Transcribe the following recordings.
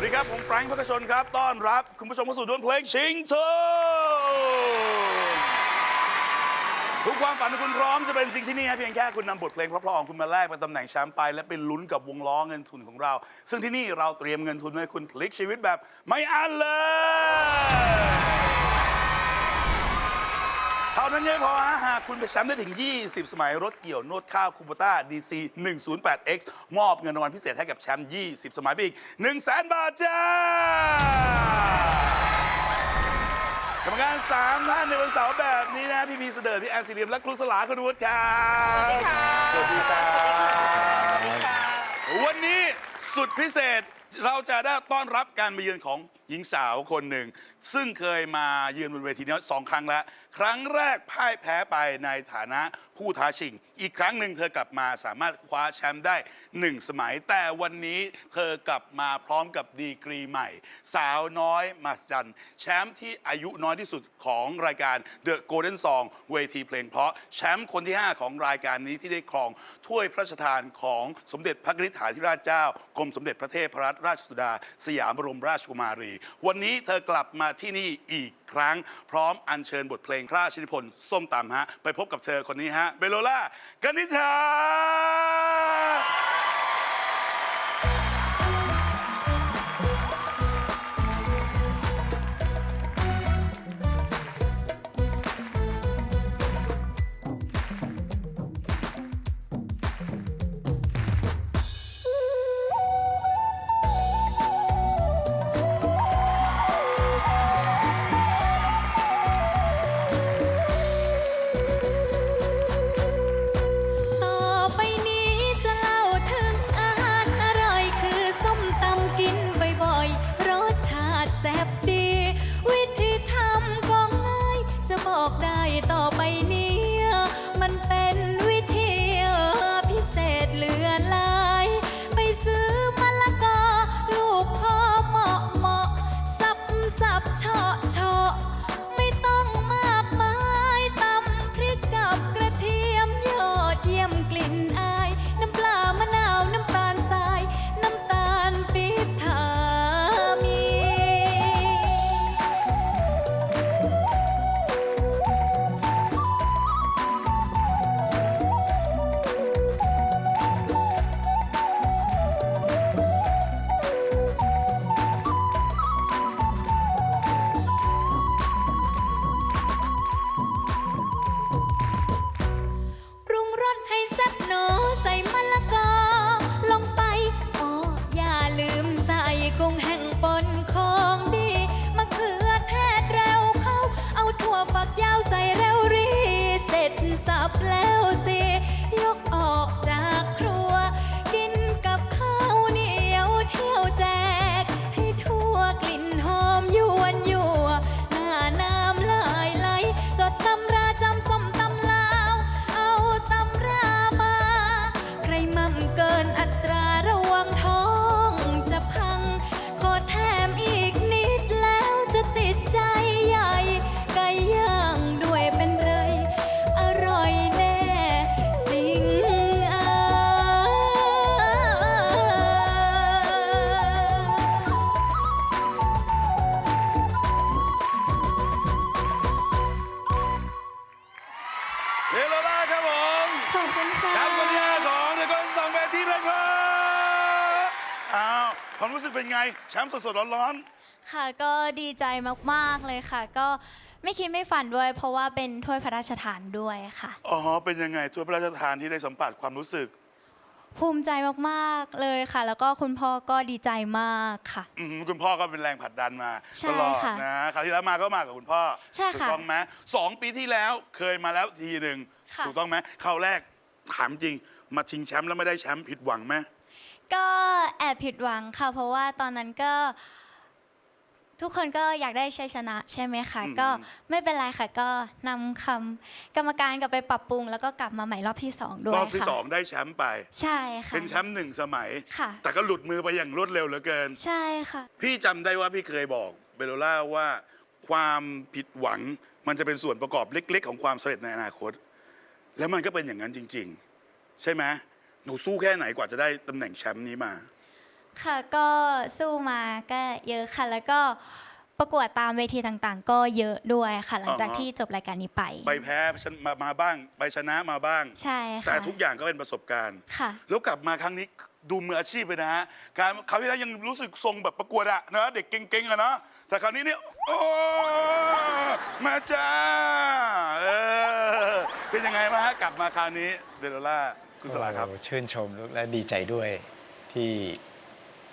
วัสดีครับ ผมแฟรงค์พักชนครับ ต้อนรับ คุณผู้ชมเข้าสู่ดวลเพลงชิงโชคทุกความฝันของคุณพร้อมจะเป็นสิ่งที่นี่ฮะเพียงแค่คุณนำบทเพลงเพราะๆของคุณมาแลกเป็นตำแหน่งแชมป์ไปและไปลุ้นกับวงล้อเงินทุนของเรา ซึ่งที่นี่เราเตรียมเงินทุนไว้ให้คุณพลิกชีวิตแบบไม่อั้นเลย นั้นยังไม่พอฮะหากคุณไปแชมป์ได้ถึง 20 สมัยรถเกี่ยวนวดข้าวคูโบต้า DC 108X มอบเงินรางวัลพิเศษให้กับแชมป์ 20 สมัยไปอีก 1 0 0 0 0แบาทจ้ากรรมการ3ท่านในวันเสาร์แบบนี้นะ พี่พีเสดิร์ดพี่แอนซีเรียมและครูสลาคุณวุฒิครับสวัสดีครับวันนี้สุดพิเศษเราจะได้ต้อนรับการมาเยือนของ หญิงสาวคนหนึ่ง ซึ่งเคยมายืนบนเวทีนี้สองครั้งแล้ว ครั้งแรกพ่ายแพ้ไปในฐานะผู้ท้าชิง อีกครั้งหนึ่งเธอกลับมาสามารถคว้าแชมป์ได้หนึ่งสมัย แต่วันนี้เธอกลับมาพร้อมกับดีกรีใหม่ สาวน้อยมาสจันแชมป์ที่อายุน้อยที่สุดของรายการ The Golden Song เวทีเพลงเพราะแชมป์คนที่ 5 ของรายการนี้ที่ได้ครองถ้วยพระราชทานของสมเด็จพระนิธิฐาธิราชเจ้ากรมสมเด็จพระเทพรัตนราชสุดา สยามบรมราชกุมารีวันนี้เธอกลับมาที่นี่อีกครั้ง พร้อมอัญเชิญบทเพลงพระราชนิพนธ์ส้มตำฮะ ไปพบกับเธอคนนี้ฮะ เบโลล่ากนิษฐา ต่อไปนี้ เบลโลล่าครับผมขอบคุณค่ะแชมป์คนที่ห้าของเดอะกอนสองเวทีเพลงเพราะอ้าวความรู้สึกเป็นไง แชมป์สดๆร้อนค่ะก็ดีใจมากๆเลยค่ะ ก็ไม่คิดไม่ฝันด้วย เพราะว่าเป็นถ้วยพระราชทานด้วยค่ะ ๆอ๋อเป็นยังไงถ้วยพระราชทานที่ได้สัมผัสความรู้สึก ภูมิใจมากๆเลยค่ะ แล้วก็คุณพ่อก็ดีใจมากค่ะ อืมคุณพ่อก็เป็นแรงผลักดันมาใช่ตลอดค่ะนะคราวที่แล้วมาก็มากับคุณพ่อใช่ค่ะถูกต้องไหมสองปีที่แล้วเคยมาแล้วทีหนึ่งค่ะ ถูกต้องไหมคราวแรกถามจริง มาชิงแชมป์แล้วไม่ได้แชมป์ผิดหวังไหมก็แอบผิดหวังค่ะ เพราะว่าตอนนั้นก็ ทุกคนก็อยากได้ชัยชนะใช่ไหมคะ ก็ไม่เป็นไรค่ะ ก็นำคำกรรมการกลับไปปรับปรุง แล้วก็กลับมาใหม่รอบที่สองด้วรยอบที่ค่ะสองได้แชมป์ไป ใช่ค่ะเป็นแชมป์หนึ่งสมัย ค่ะ แต่ก็หลุดมือไปอย่างรวดเร็วเหลือเกิน ใช่ค่ะ พี่จำได้ว่าพี่เคยบอกเบลโลล่าว่า ความผิดหวังมันจะเป็นส่วนประกอบเล็ก ๆ ของความสำเร็จในอนาคต แล้วมันก็เป็นอย่างนั้นจริง ๆ ใช่ไหมหนูสู้แค่ไหนกว่าจะได้ตำแหน่งแชมป์นี้มา ค่ะก็สู้มาก็เยอะค่ะ แล้วก็ประกวดตามเวทีต่างๆ ก็เยอะด้วยค่ะ หลังจากอ่าฮะ ที่จบรายการนี้ไป ไปแพ้ชนะมามาบ้าง ไปชนะมาบ้าง ใช่แต่ค่ะทุกอย่างก็เป็นประสบการณ์ ค่ะ แล้วกลับมาครั้งนี้ดูมืออาชีพไปนะฮะ การคราวที่แล้วยังรู้สึกทรงแบบประกวดอะนะเด็กเก่งๆอะเนาะแต่คราวนี้เนี่ยโอ้มาจ้าเออเป็นยังไงมางฮะกลับมาคราวนี้เดลล่าคุณสลาครับ โอ้ชื่นชมและดีใจด้วยที่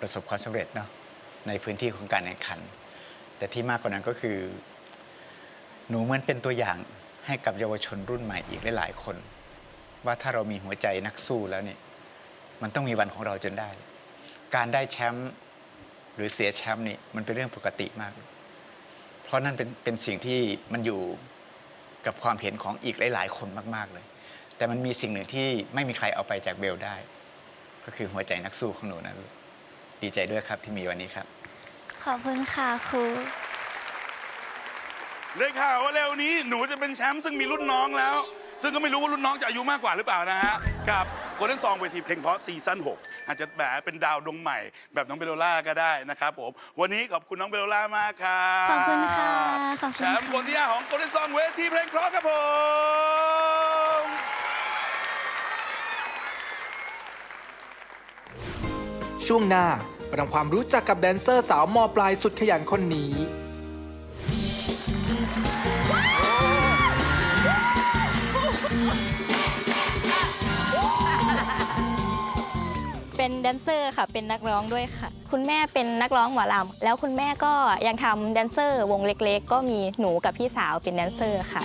ประสบความสำเร็จเนาะในพื้นที่ของการแข่งขัน แต่ที่มากกว่านั้นก็คือ หนูเหมือนเป็นตัวอย่างให้กับเยาวชนรุ่นใหม่อีกหลายๆคน ว่าถ้าเรามีหัวใจนักสู้แล้วเนี่ยมันต้องมีวันของเราจนได้ การได้แชมป์หรือเสียแชมป์นี่มันเป็นเรื่องปกติมาก เพราะนั่นเป็นเป็นสิ่งที่มันอยู่กับความเห็นของอีกหลาย ๆ คนมาก ๆเลย แต่มันมีสิ่งหนึ่งที่ไม่มีใครเอาไปจากเบลได้ ก็คือหัวใจนักสู้ของหนูนะลูก ดีใจด้วยครับที่มีวันนี้ครับ ขอบคุณค่ะครูได้ข่าวว่าเร็วนี้หนูจะเป็นแชมป์ซึ่งมีรุ่นน้องแล้ว ซึ่งก็ไม่รู้ว่ารุ่นน้องจะอายุมากกว่าหรือเปล่านะฮะ กับโกลเด้นซองเวทีเพลงเพราะซีซั่น6อาจจะแหมเป็นดาวดวงใหม่ แบบน้องเบลโลล่าก็ได้นะครับผม วันนี้ขอบคุณน้องเบลโลล่ามากครับขอบคุณค่ะขอบคุณแชค่ะมป์คนที่ห้าของโกลเด้นซองเวทีเพลงเพราะครับผม ช่วงหน้าไปทำความรู้จักกับแดนเซอร์สาวมปลายสุดขยันคนนี้ เป็นแดนเซอร์ค่ะ เป็นนักร้องด้วยค่ะ คุณแม่เป็นนักร้องหมอลำแล้วคุณแม่ก็ยังทำแดนเซอร์วงเล็กๆ ก็มีหนูกับพี่สาวเป็นแดนเซอร์ค่ะ